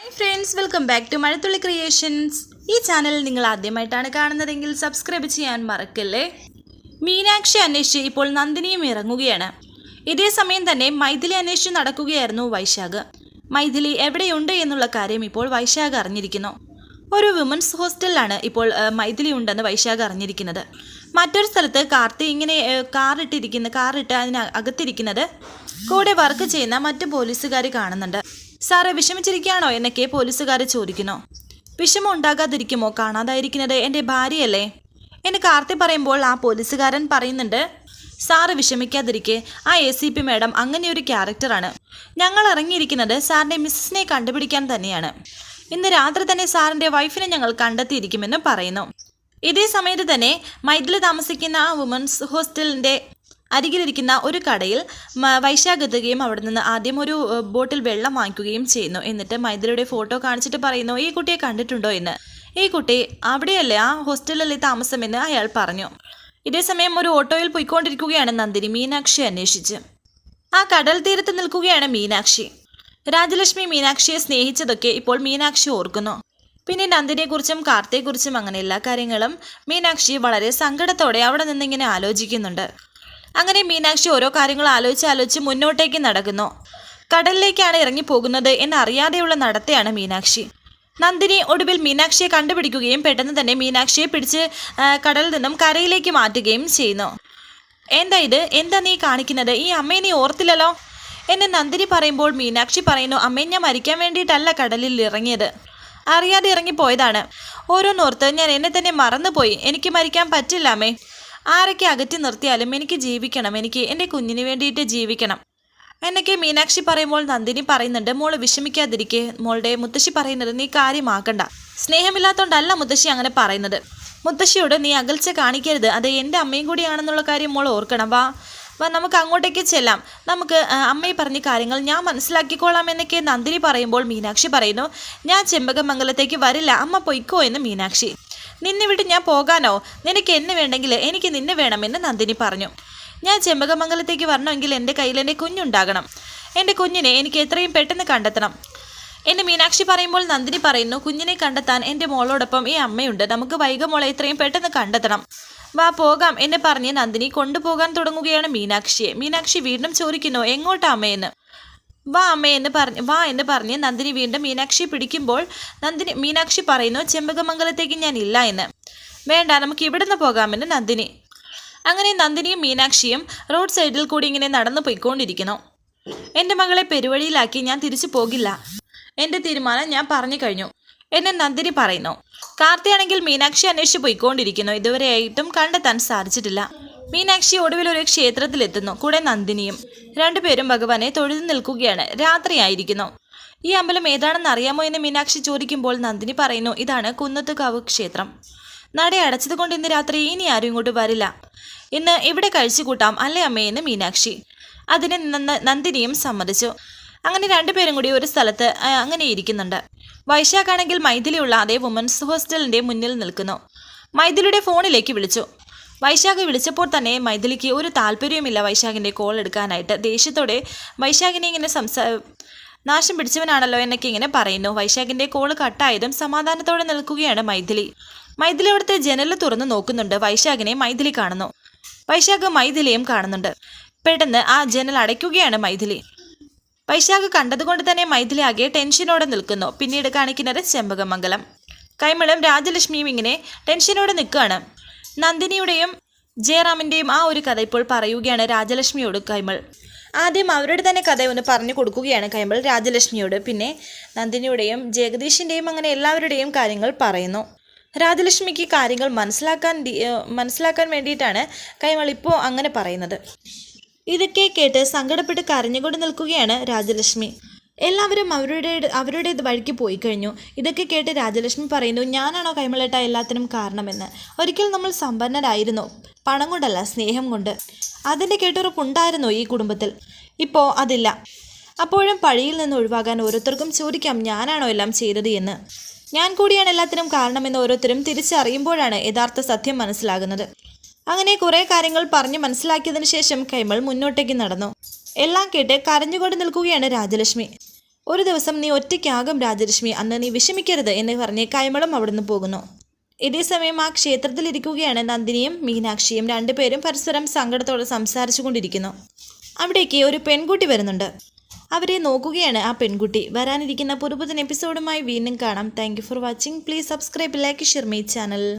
Hi friends welcome back to Mazhathulli creations ഈ channel നിങ്ങൾ ആദ്യമായിട്ടാണ് കാണുന്നതെങ്കിൽ സബ്സ്ക്രൈബ് ചെയ്യാൻ മറക്കല്ലേ? മീനാക്ഷി അന്വേഷിച്ച് ഇപ്പോൾ നന്ദിനിയും ഇറങ്ങുകയാണ്. ഇതേ സമയം തന്നെ മൈഥിലി അന്വേഷിച്ച് നടക്കുകയായിരുന്നു വൈശാഖ്. മൈഥിലി എവിടെയുണ്ട് എന്നുള്ള കാര്യം ഇപ്പോൾ വൈശാഖ് അറിഞ്ഞിരിക്കുന്നു. ഒരു വിമൻസ് ഹോസ്റ്റലിലാണ് ഇപ്പോൾ മൈഥിലി ഉണ്ടെന്ന് വൈശാഖ് അറിഞ്ഞിരിക്കുന്നത്. മറ്റൊരു സ്ഥലത്ത് കാർത്തി ഇങ്ങനെ കാറിട്ടിരിക്കുന്ന കാറിട്ട് അതിന് അകത്തിരിക്കുന്നത്. കൂടെ വർക്ക് ചെയ്യുന്ന മറ്റു പോലീസുകാർ കാണുന്നുണ്ട്. സാറ് വിഷമിച്ചിരിക്കുകയാണോ? എന്നൊക്കെ പോലീസുകാരെ ചോദിക്കുന്നു. വിഷമം ഉണ്ടാകാതിരിക്കുമോ കാണാതായിരിക്കുന്നത് എന്റെ ഭാര്യയല്ലേ? എന്ന് കാർത്തി പറയുമ്പോൾ ആ പോലീസുകാരൻ പറയുന്നുണ്ട് സാറ് വിഷമിക്കാതിരിക്കെ. ആ എ സി പി മാഡം അങ്ങനെയൊരു ക്യാരക്ടറാണ്. ഞങ്ങൾ ഇറങ്ങിയിരിക്കുന്നത് സാറിന്റെ മിസ്സിനെ കണ്ടുപിടിക്കാൻ തന്നെയാണ്. ഇന്ന് രാത്രി തന്നെ സാറിന്റെ വൈഫിനെ ഞങ്ങൾ കണ്ടെത്തിയിരിക്കുമെന്ന് പറയുന്നു. ഇതേ സമയത്ത് തന്നെ മൈദിൽ താമസിക്കുന്ന ആ വുമൻസ് ഹോസ്റ്റലിന്റെ അരികിലിരിക്കുന്ന ഒരു കടയിൽ മ- വൈശാഖ് എത്തുകയും അവിടെ നിന്ന് ആദ്യം ഒരു ബോട്ടിൽ വെള്ളം വാങ്ങിക്കുകയും ചെയ്യുന്നു. എന്നിട്ട് മൈഥിലിയുടെ ഫോട്ടോ കാണിച്ചിട്ട് പറയുന്നു ഈ കുട്ടിയെ കണ്ടിട്ടുണ്ടോ? എന്ന്. ഈ കുട്ടി അവിടെയല്ലേ? ആ ഹോസ്റ്റലിലെ താമസമെന്ന് അയാൾ പറഞ്ഞു. ഇതേസമയം ഒരു ഓട്ടോയിൽ പോയിക്കൊണ്ടിരിക്കുകയാണ് നന്ദിനി മീനാക്ഷി അന്വേഷിച്ച്. ആ കടൽ തീരത്ത് നിൽക്കുകയാണ് മീനാക്ഷി. രാജലക്ഷ്മി മീനാക്ഷിയെ സ്നേഹിച്ചതൊക്കെ ഇപ്പോൾ മീനാക്ഷി ഓർക്കുന്നു. പിന്നെ നന്ദിനെക്കുറിച്ചും കാർത്തിയെക്കുറിച്ചും അങ്ങനെ എല്ലാ കാര്യങ്ങളും മീനാക്ഷി വളരെ സങ്കടത്തോടെ അവിടെ നിന്നിങ്ങനെ ആലോചിക്കുന്നുണ്ട്. അങ്ങനെ മീനാക്ഷി ഓരോ കാര്യങ്ങൾ ആലോചിച്ച് ആലോചിച്ച് മുന്നോട്ടേക്ക് നടക്കുന്നു. കടലിലേക്കാണ് ഇറങ്ങി പോകുന്നത് എന്നറിയാതെയുള്ള നടത്തയാണ് മീനാക്ഷി. നന്ദിനി ഒടുവിൽ മീനാക്ഷിയെ കണ്ടുപിടിക്കുകയും പെട്ടെന്ന് തന്നെ മീനാക്ഷിയെ പിടിച്ച് കടലിൽ നിന്നും കരയിലേക്ക് മാറ്റുകയും ചെയ്യുന്നു. എന്താ ഇത്? എന്താ നീ കാണിക്കുന്നത്? ഈ അമ്മയെ നീ ഓർത്തില്ലല്ലോ? എന്നെ നന്ദിനി പറയുമ്പോൾ മീനാക്ഷി പറയുന്നു അമ്മയെ ഞാൻ മരിക്കാൻ വേണ്ടിയിട്ടല്ല കടലിൽ ഇറങ്ങിയത്. അറിയാതെ ഇറങ്ങിപ്പോയതാണ്. ഓരോന്നോർത്ത് ഞാൻ എന്നെ തന്നെ മറന്നുപോയി. എനിക്ക് മരിക്കാൻ പറ്റില്ല അമ്മേ. ആരൊക്കെ അകറ്റി നിർത്തിയാലും എനിക്ക് ജീവിക്കണം. എനിക്ക് എന്റെ കുഞ്ഞിന് വേണ്ടിയിട്ട് ജീവിക്കണം. എന്നൊക്കെ മീനാക്ഷി പറയുമ്പോൾ നന്ദിനി പറയുന്നുണ്ട് മോൾ വിഷമിക്കാതിരിക്കെ. മോളുടെ മുത്തശ്ശി പറയുന്നത് നീ കാര്യമാക്കണ്ട. സ്നേഹമില്ലാത്തോണ്ടല്ല മുത്തശ്ശി അങ്ങനെ പറയുന്നത്. മുത്തശ്ശിയോട് നീ അകൽച്ച കാണിക്കരുത്. അത് എന്റെ അമ്മയും കൂടിയാണെന്നുള്ള കാര്യം മോൾ ഓർക്കണം. വാ വാ നമുക്ക് അങ്ങോട്ടേക്ക് ചെല്ലാം. നമുക്ക് അമ്മയെ പറഞ്ഞ കാര്യങ്ങൾ ഞാൻ മനസ്സിലാക്കിക്കോളാം എന്നൊക്കെ നന്ദിനി പറയുമ്പോൾ മീനാക്ഷി പറയുന്നു. ഞാൻ ചെമ്പകമംഗലത്തേക്ക് വരില്ല. അമ്മ പൊയ്ക്കോ എന്ന് മീനാക്ഷി നിന്നെ വിട്ട് ഞാൻ പോകാനോ? നിനക്ക് എന്നെ വേണ്ടെങ്കിൽ എനിക്ക് നിന്നെ വേണമെന്ന് നന്ദിനി പറഞ്ഞു. ഞാൻ ചെമ്പകമംഗലത്തേക്ക് വരണമെങ്കിൽ എന്റെ കയ്യിൽ എന്റെ കുഞ്ഞുണ്ടാകണം. എന്റെ കുഞ്ഞിനെ എനിക്ക് എത്രയും പെട്ടെന്ന് കണ്ടെത്തണം. എന്നെ മീനാക്ഷി പറയുമ്പോൾ നന്ദിനി പറയുന്നു കുഞ്ഞിനെ കണ്ടെത്താൻ എന്റെ മോളോടൊപ്പം ഈ അമ്മയുണ്ട്. നമുക്ക് വൈക മോളെ എത്രയും പെട്ടെന്ന് കണ്ടെത്തണം. വാ പോകാം എന്നെ പറഞ്ഞ് നന്ദിനി കൊണ്ടുപോകാൻ തുടങ്ങുകയാണ് മീനാക്ഷിയെ. മീനാക്ഷി വീണ്ടും ചോദിക്കുന്നു എങ്ങോട്ടാ അമ്മയെന്ന്? വാ അമ്മേ എന്ന് പറഞ്ഞ് വാ എന്ന് പറഞ്ഞ് നന്ദിനി വീണ്ടും മീനാക്ഷി പിടിക്കുമ്പോൾ നന്ദിനി മീനാക്ഷി പറയുന്നു ചെമ്പകമംഗലത്തേക്ക് ഞാൻ ഇല്ല എന്ന്. വേണ്ട നമുക്ക് ഇവിടുന്ന് പോകാമെന്ന് നന്ദിനി. അങ്ങനെ നന്ദിനിയും മീനാക്ഷിയും റോഡ് സൈഡിൽ കൂടി ഇങ്ങനെ നടന്നു പോയിക്കൊണ്ടിരിക്കുന്നു. എന്റെ മകളെ പെരുവഴിയിലാക്കി ഞാൻ തിരിച്ചു പോകില്ല. എന്റെ തീരുമാനം ഞാൻ പറഞ്ഞു കഴിഞ്ഞു എന്നെ നന്ദിനി പറയുന്നു. കാർത്തിയാണെങ്കിൽ മീനാക്ഷി അന്വേഷിച്ച് പോയിക്കൊണ്ടിരിക്കുന്നു. ഇതുവരെയായിട്ടും കണ്ടെത്താൻ സാധിച്ചിട്ടില്ല. മീനാക്ഷി ഒടുവിൽ ഒരു ക്ഷേത്രത്തിലെത്തുന്നു. കൂടെ നന്ദിനിയും രണ്ടുപേരും ഭഗവാനെ തൊഴുതു നിൽക്കുകയാണ്. രാത്രിയായിരിക്കുന്നു. ഈ അമ്പലം ഏതാണെന്ന് അറിയാമോ എന്ന് മീനാക്ഷി ചോദിക്കുമ്പോൾ നന്ദിനി പറയുന്നു ഇതാണ് കുന്നത്തുകാവ് ക്ഷേത്രം. നട അടച്ചതുകൊണ്ട് ഇന്ന് രാത്രി ഇനി ആരും ഇങ്ങോട്ട് വരില്ല. ഇന്ന് ഇവിടെ കഴിച്ചു കൂട്ടാം അല്ലേ അമ്മയെന്ന് മീനാക്ഷി അതിന് നന്ദിനിയും സമ്മതിച്ചു. അങ്ങനെ രണ്ടുപേരും കൂടി ഒരു സ്ഥലത്ത് അങ്ങനെ ഇരിക്കുന്നുണ്ട്. വൈശാഖാണെങ്കിൽ മൈഥിലിയുള്ള അതേ വുമൻസ് ഹോസ്റ്റലിന്റെ മുന്നിൽ നിൽക്കുന്നു. മൈഥിലിയുടെ ഫോണിലേക്ക് വിളിച്ചു. വൈശാഖ് വിളിച്ചപ്പോൾ തന്നെ മൈഥിലിക്ക് ഒരു താല്പര്യവുമില്ല വൈശാഖിന്റെ കോൾ എടുക്കാനായിട്ട്. ദേഷ്യത്തോടെ വൈശാഖിനെ ഇങ്ങനെ സംസാ നാശം പിടിച്ചവനാണല്ലോ എന്നൊക്കെ ഇങ്ങനെ പറയുന്നു. വൈശാഖിന്റെ കോൾ കട്ടായതും സമാധാനത്തോടെ നിൽക്കുകയാണ് മൈഥിലി. മൈഥിലി അവിടുത്തെ ജനൽ തുറന്നു നോക്കുന്നുണ്ട്. വൈശാഖിനെ മൈഥിലി കാണുന്നു. വൈശാഖ് മൈഥിലിയും കാണുന്നുണ്ട്. പെട്ടെന്ന് ആ ജനൽ അടയ്ക്കുകയാണ് മൈഥിലി. വൈശാഖ് കണ്ടതുകൊണ്ട് തന്നെ മൈഥിലി ആകെ ടെൻഷനോടെ നിൽക്കുന്നു. പിന്നീട് കാണിക്കുന്നത് ചെമ്പകമംഗലം. കൈമളും രാജലക്ഷ്മിയും ഇങ്ങനെ ടെൻഷനോടെ നിൽക്കുകയാണ്. നന്ദിനിയുടെയും ജയറാമിന്റെയും ആ ഒരു കഥ ഇപ്പോൾ പറയുകയാണ് രാജലക്ഷ്മിയോട് കൈമൾ. ആദ്യം അവരുടെ തന്നെ കഥ ഒന്ന് പറഞ്ഞു കൊടുക്കുകയാണ് കൈമൾ രാജലക്ഷ്മിയോട്. പിന്നെ നന്ദിനിയുടെയും ജഗദീഷിന്റെയും അങ്ങനെ എല്ലാവരുടെയും കാര്യങ്ങൾ പറയുന്നു. രാജലക്ഷ്മിക്ക് കാര്യങ്ങൾ മനസ്സിലാക്കാൻ മനസ്സിലാക്കാൻ വേണ്ടിയിട്ടാണ് കൈമൾ ഇപ്പോൾ അങ്ങനെ പറയുന്നത്. ഇതൊക്കെ കേട്ട് സങ്കടപ്പെട്ട് കരഞ്ഞുകൊണ്ട് നിൽക്കുകയാണ് രാജലക്ഷ്മി. എല്ലാവരും അവരുടെ അവരുടെ വഴിക്ക് പോയി കഴിഞ്ഞു. ഇതൊക്കെ കേട്ട് രാജലക്ഷ്മി പറയുന്നു ഞാനാണോ കൈമളേട്ട എല്ലാത്തിനും കാരണമെന്ന്? ഒരിക്കൽ നമ്മൾ സമ്പന്നരായിരുന്നു പണം കൊണ്ടല്ല സ്നേഹം കൊണ്ട്. അതിന്റെ കേട്ടുറപ്പുണ്ടായിരുന്നു ഈ കുടുംബത്തിൽ. ഇപ്പോൾ അതില്ല. അപ്പോഴും പഴിയിൽ നിന്ന് ഒഴിവാകാൻ ഓരോരുത്തർക്കും ചോദിക്കാം ഞാനാണോ എല്ലാം ചെയ്തത് എന്ന്? ഞാൻ കൂടിയാണ് എല്ലാത്തിനും കാരണമെന്ന് ഓരോരുത്തരും തിരിച്ചറിയുമ്പോഴാണ് യഥാർത്ഥ സത്യം മനസ്സിലാകുന്നത്. അങ്ങനെ കുറേ കാര്യങ്ങൾ പറഞ്ഞ് മനസ്സിലാക്കിയതിന് ശേഷം കൈമൾ മുന്നോട്ടേക്ക് നടന്നു. എല്ലാം കേട്ട് കരഞ്ഞുകൊണ്ട് നിൽക്കുകയാണ് രാജലക്ഷ്മി. ഒരു ദിവസം നീ ഒറ്റയ്ക്കാകും രാജലക്ഷ്മി. അന്ന് നീ വിഷമിക്കരുത് എന്ന് പറഞ്ഞ് കൈമളം അവിടുന്ന് പോകുന്നു. ഇതേ സമയം ആ ക്ഷേത്രത്തിലിരിക്കുകയാണ് നന്ദിനിയും മീനാക്ഷിയും രണ്ടുപേരും പരസ്പരം സങ്കടത്തോടെ സംസാരിച്ചു കൊണ്ടിരിക്കുന്നു. അവിടേക്ക് ഒരു പെൺകുട്ടി വരുന്നുണ്ട്. അവരെ നോക്കുകയാണ് ആ പെൺകുട്ടി. വരാനിരിക്കുന്ന പുതുപുതൻ എപ്പിസോഡുമായി വീണ്ടും കാണാം. Thank for watching please subscribe like share channel